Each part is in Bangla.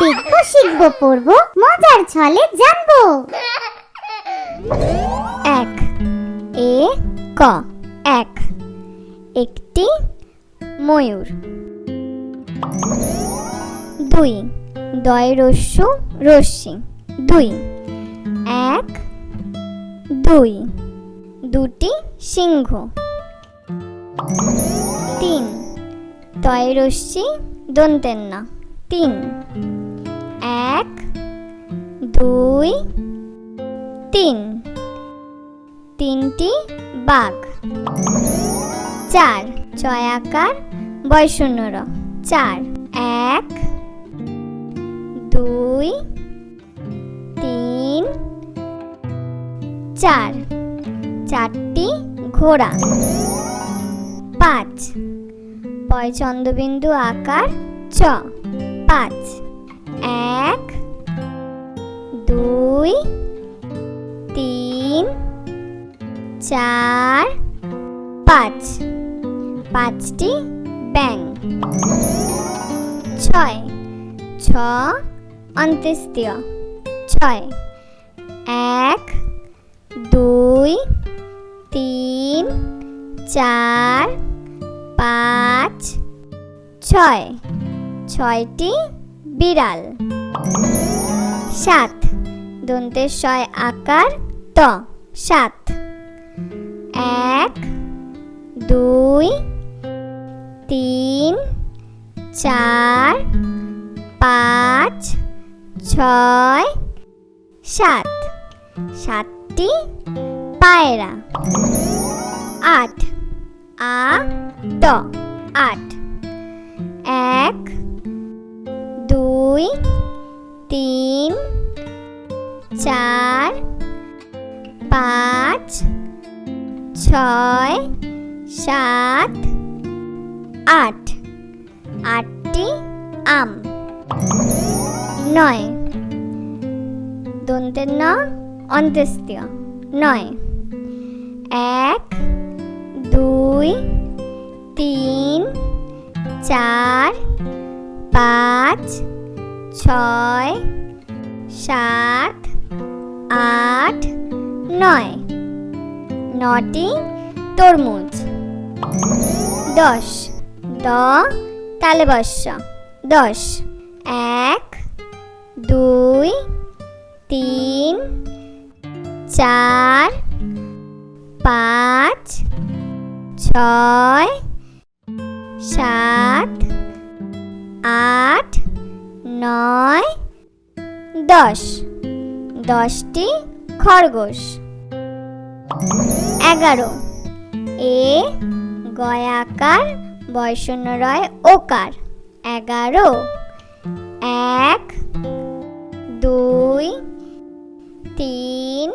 দেখব, শিখব, পড়ব, মজার ছলে জানব। এক, এ, ক। এক, একটি ময়ূর। দুই দয় রস্যু রশ্মি। দুই, এক, দুই, দুটি সিংহ। তিন তয় রশ্মি দন্তের না তিন এক, দুই, তিন। তিনটি বাঘ। চার চয়াকার বয়শূন্যর চার, এক, দুই, তিন, চার। চারটি ঘোড়া। পাঁচ। পয় চন্দ্রবিন্দু আকার চ। পাঁচ। এক, দুই, তিন, চার, পাঁচ। পাঁচটি ব্যাং। ছয়। ছ অন্ত্যেষ্টিয়। ছয়। এক, দুই, তিন, চার, পাঁচ। ছয়। ছয়টি বিড়াল। সাত। দন্তের শয় আকার ত। সাত। এক, দুই, তিন, চার, পাঁচ, ছয়, সাত। সাতটি পায়রা। আট। আ ট আট। এক, দুই তিন, চার, পাঁচ, ছয়, সাত, আট। আটটি আম। নয়। দন্তের ন, অন্ত্যেষ্টিয়। নয়। এক, দুই, তিন, চার, পাঁচ ছয়, সাত, আট, নয়। নটি, তরমুজ। দশ, দ তালে দশ, এক, দুই, তিন, চার, পাঁচ, ছয়, সাত, আট নয়, দশ। দশটি খরগোশ। এগারো। এ গয়াকার বয়শূন্য রয়, ওকার। এগারো। এক, দুই, তিন,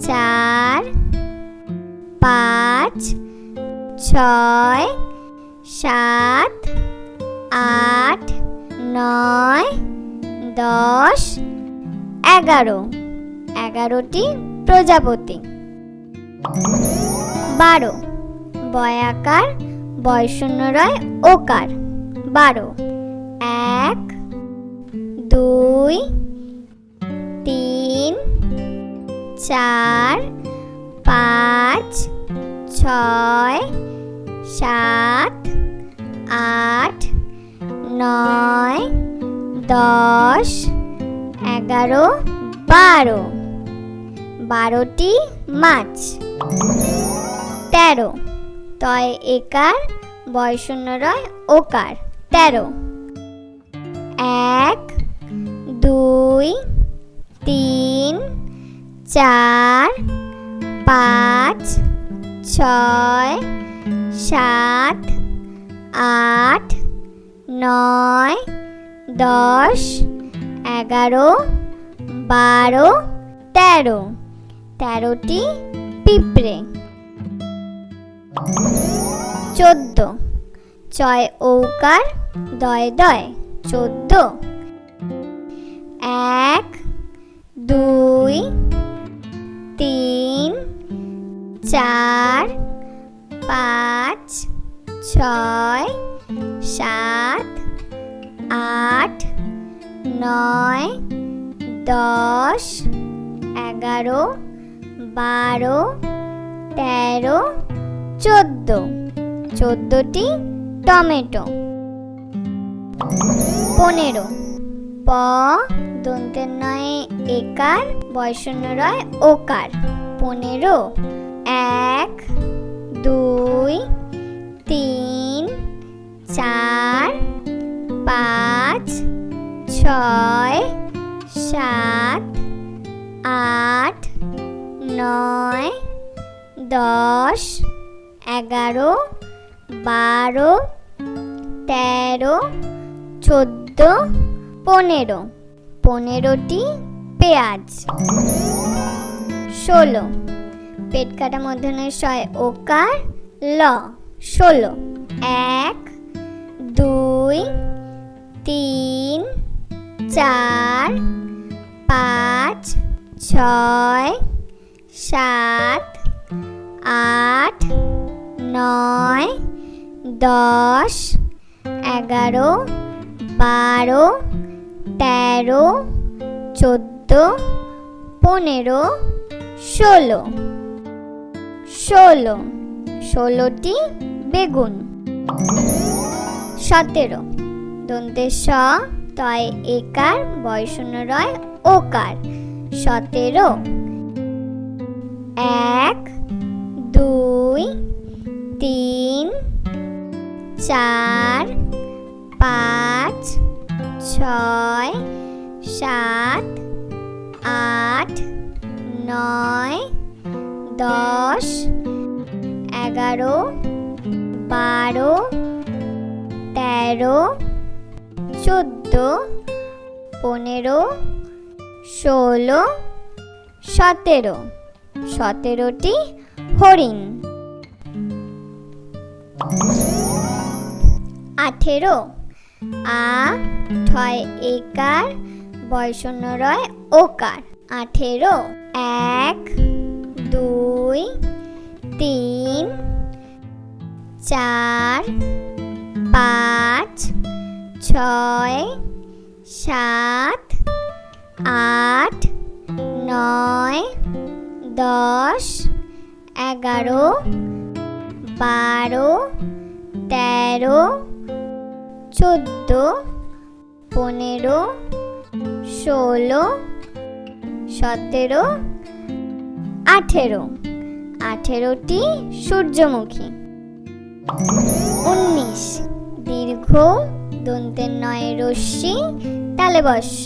চার, পাঁচ, ছয়, সাত, আট নয়, দশ, এগারো। এগারোটি প্রজাপতি। বারো, বয়াকার বয়শূন্য রয় ওকার। বারো, এক, দুই, তিন, চার, পাঁচ, ছয়, সাত, আট নয়, দশ, এগারো, বারো। বারোটি মাছ। তেরো। তয় একার বয়শূন্য রয় ওকার। তেরো। এক, দুই, তিন, চার, পাঁচ, ছয়, সাত, আট নয়, দশ, এগারো, বারো, তেরো। তেরোটি পিঁপড়ে। চোদ্দ। ছয় ঔকার, দয় দয়। চোদ্দ। এক, দুই, তিন, চার, পাঁচ, ছয় সাত, আট, নয়, দশ, এগারো, বারো, তেরো, চোদ্দ। চোদ্দটি টমেটো। পনেরো। প, দন্তের নয় একার বয়শূন্য রয় ওকার। পনেরো। এক, দুই, তিন চার, পাঁচ, ছয়, সাত, আট, নয়, দশ, এগারো, বারো, তেরো, চোদ্দ, পনেরো। পনেরোটি পেঁয়াজ। ষোলো। পেট কাটা শয় ওকার ল। ষোলো। এক দুই, তিন, চার, পাঁচ, ছয়, সাত, আট, নয়, দশ, এগারো, বারো, তেরো, চোদ্দ, পনেরো, ষোলো। ষোলো। ষোলোটি বেগুন। সতেরো। দন্তে স, তয় একার বয়শূন্য রয় ওকার। সতেরো। এক, দুই, তিন, চার, পাঁচ, ছয়, সাত, আট, নয়, দশ, এগারো, বারো তেরো, চোদ্দ, পনেরো, ষোলো, সতেরো। সতেরোটি হরিণ। আঠেরো। আ ঠয় একার বয়শূন্য রয় ওকার। আঠেরো। এক, দুই, তিন, চার পাঁচ, ছয়, সাত, আট, নয়, দশ, এগারো, বারো, তেরো, চোদ্দ, পনেরো, ষোলো, সতেরো, আঠেরো। আঠেরোটি সূর্যমুখী। উনিশ। দীর্ঘ, দন্তের নয় রশ্মি, তালে বর্ষ।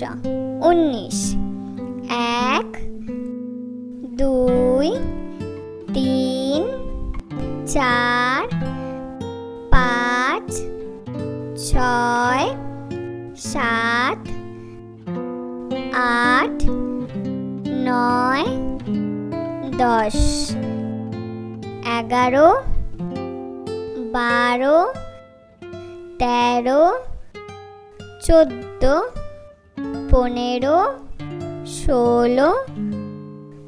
উনিশ। এক, দুই, তিন, চার, পাঁচ, ছয়, সাত, আট, নয়, দশ। এগারো, বারো তেরো, চোদ্দ, পনেরো, ষোলো,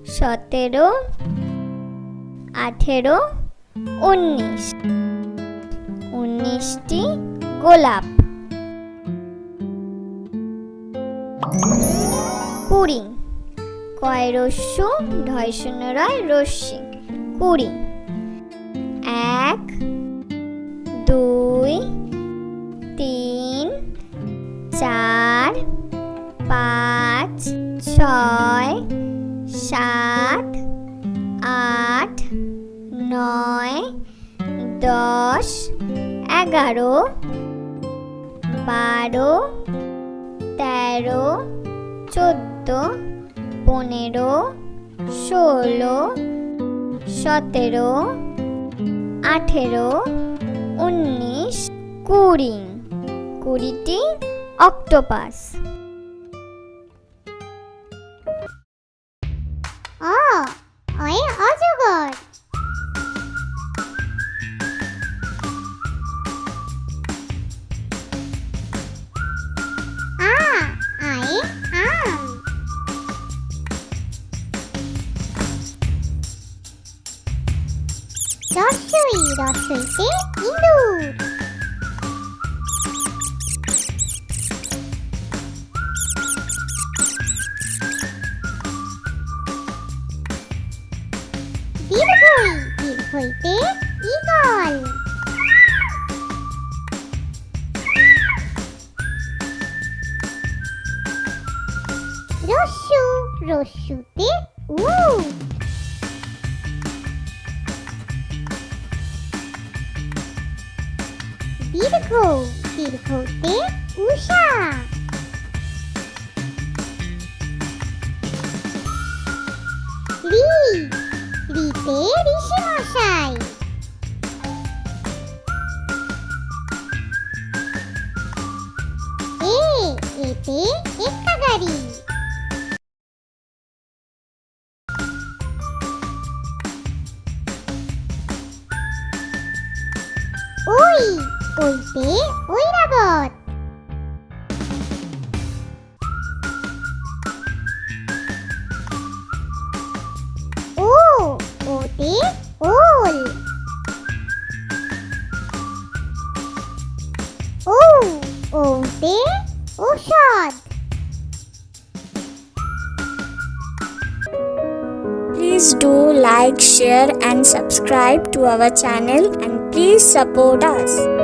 সতেরো, আঠেরো, উনিশ। উনিশটি গোলাপ। কুড়ি। কয় রস্যু? রয় রশ্মি। কুড়ি। এক, দুই চার, পাঁচ, ছয়, সাত, আট, নয়, দশ, এগারো, বারো, তেরো, চোদ্দ, পনেরো, ষোলো, সতেরো, আঠেরো, উনিশ, কুড়ি। কুড়িটি অক্টোপাস। অ অয়ে অজগর। আ আয়ে আম। রসই রসইতে ইঁদুর। ওইতে ঈগল রস্যু রস্যুতে উট দীর্ঘ দীর্ঘতে উষা। রি রিতে ঋষি মশাই। T e Cagari. Share, and subscribe to our channel and please support us.